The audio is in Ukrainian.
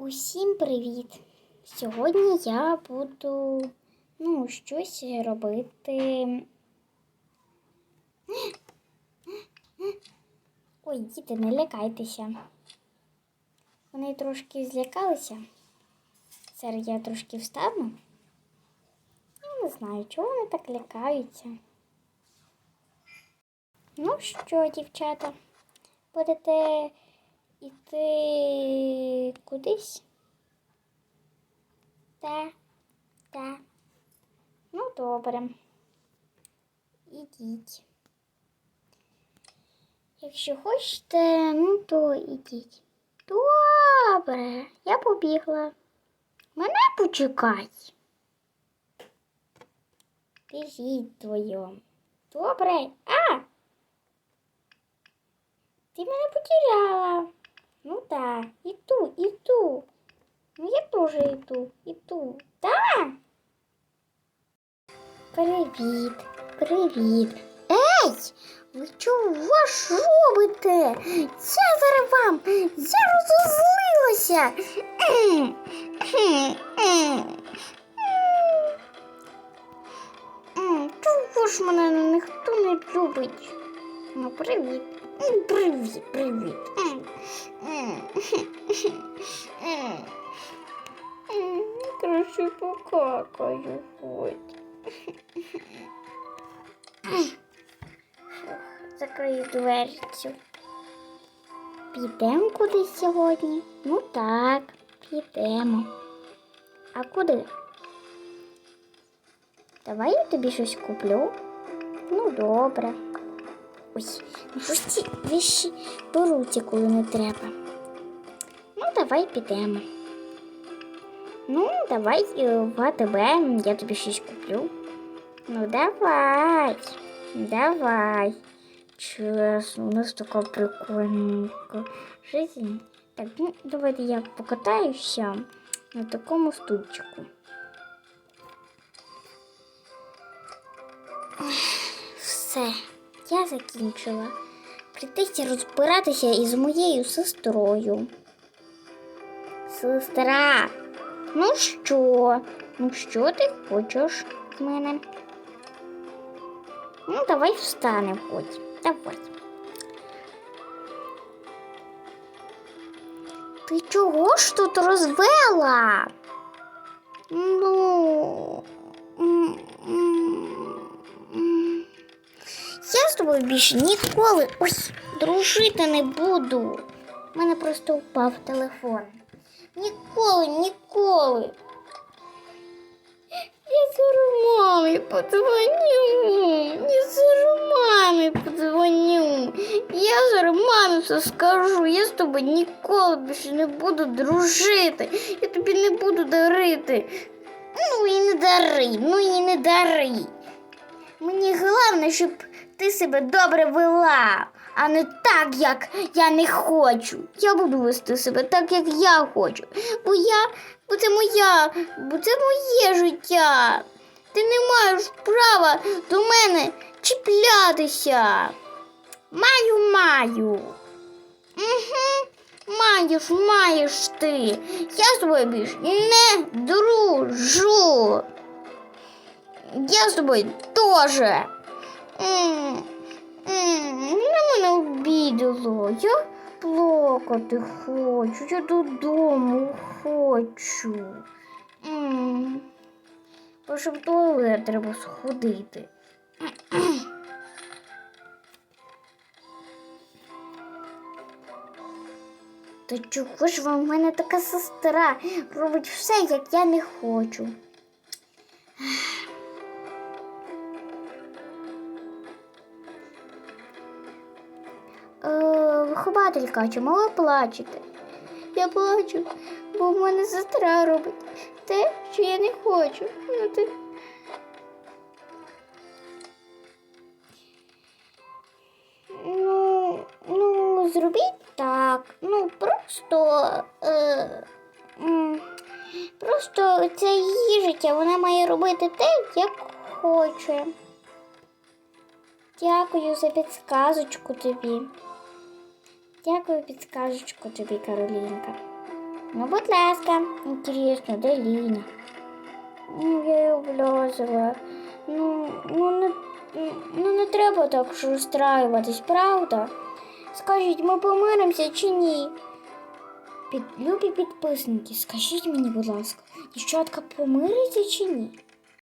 Усім привіт! Сьогодні я буду ну, щось робити. Ой, діти, не лякайтеся. Вони трошки злякалися. Зараз я трошки встану. Я не знаю, чого вони так лякаються. Ну що, дівчата, будете йти кудись? Так, так. Ну, добре. Ідіть. Якщо хочете, ну то ідіть. Добре, я побігла. Мене почекай. Біжіть твоєм. Добре. А! Ти мене потеряла. Ну так, іду, іду. Ну я теж іду, іду. Так? Привіт, привіт. Ей! Ви чого ж робите? Я зараз вам, я розозлилася. Ем, ем, ем. Чого ж мене ніхто не любить? Ну, привіт. Привіт, привіт. Краще покакаю хоч. Закрию дверцю. Підемо кудись сьогодні? Ну так, підемо. А куди? Давай я тобі щось куплю. Ну, добре. Що ці віші беруться, коли не треба. Ну, давай підемо. Ну, давай е, в АТБ я тобі щось куплю. Ну, давай. Давай. Чесно, у нас така прикольненька жизнь. Так, ну, давайте я покатаюся на такому стульчику. Все, закінчила. Прийдеться розбиратися із моєю сестрою. Сестра, ну що? Ну що ти хочеш з мене? Ну, давай встанемо хоч. Давай. Ти чого ж тут розвела? Ну. Я з тобою більше ніколи ой, дружити не буду. У мене просто впав телефон. Ніколи, ніколи. Я зараз мамі подзвоню. Я зараз мамі подзвоню. Я зараз мамі все скажу. Я з тобою ніколи більше не буду дружити. Я тобі не буду дарити. Ну і не дари, ну і не дари. Мені головне, щоб ти себе добре вела, а не так, як я не хочу. Я буду вести себе так, як я хочу. Бо я, бо це моя, бо це моє життя. Ти не маєш права до мене чіплятися. Маю, маю. Угу. Маєш, маєш ти. Я з тобою більше не дружу. Я з тобою теж. Мене обідало. Я плакати хочу. Я додому хочу. М, Бо щоб в туалет треба сходити. Та чого ж вам в мене така сестра робить все, як я не хочу. Вихователька, чому ви плачете? Я плачу, бо в мене сестра робить те, що я не хочу. Ну, ти... ну, ну, зробіть так. Ну, просто. Е, просто це її життя, вона має робити те, як хоче. Дякую за підсказочку тобі. Дякую підсказочку тобі, Каролінка. Ну, будь ласка, інтересно, де Ліна? Ну, я її облазила. Ну, ну, не, ну, не треба так ж правда? Скажіть, ми помиримося чи ні? Під, любі підписники, скажіть мені, будь ласка, дівчатка помириться чи ні?